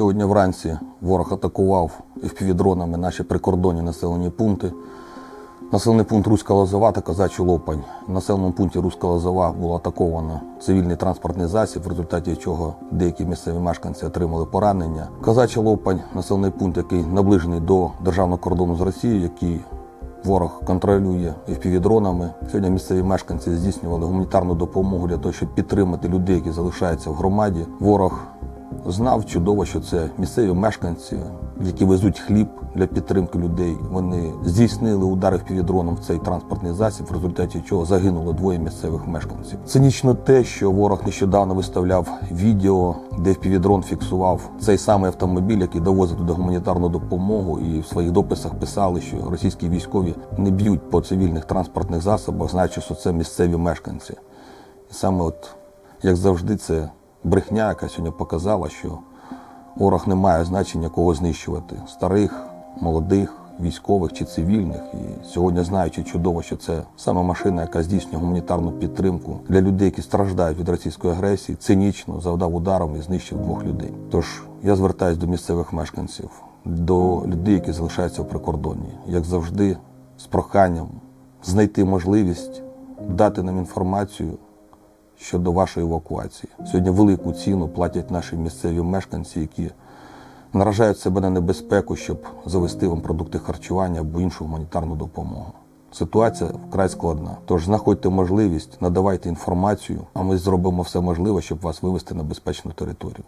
Сьогодні вранці ворог атакував FPV-дронами наші прикордонні населені пункти. Населений пункт Руська Лозова та Козачий Лопань. В населеному пункті Руська Лозова було атаковано цивільний транспортний засіб, в результаті чого деякі місцеві мешканці отримали поранення. Козачий Лопань населений пункт, який наближений до державного кордону з Росією, який ворог контролює FPV-дронами. Сьогодні місцеві мешканці здійснювали гуманітарну допомогу для того, щоб підтримати людей, які залишаються в громаді. Ворог знав чудово, що це місцеві мешканці, які везуть хліб для підтримки людей. Вони здійснили удари впівдроном в цей транспортний засіб, в результаті чого загинуло двоє місцевих мешканців. Цинічно те, що ворог нещодавно виставляв відео, де впівдрон фіксував цей самий автомобіль, який довозив туди гуманітарну допомогу, і в своїх дописах писали, що російські військові не б'ють по цивільних транспортних засобах, знаючи, що це місцеві мешканці. І саме от, як завжди, це брехня, яка сьогодні показала, що ворог не має значення кого знищувати старих, молодих, військових чи цивільних. І сьогодні знаючи чудово, що це саме машина, яка здійснює гуманітарну підтримку для людей, які страждають від російської агресії, цинічно завдав ударом і знищив двох людей. Тож я звертаюся до місцевих мешканців, до людей, які залишаються в прикордонні, як завжди, з проханням знайти можливість дати нам інформацію щодо вашої евакуації. Сьогодні велику ціну платять наші місцеві мешканці, які наражають себе на небезпеку, щоб завести вам продукти харчування або іншу гуманітарну допомогу. Ситуація вкрай складна. Тож знаходьте можливість, надавайте інформацію, а ми зробимо все можливе, щоб вас вивести на безпечну територію.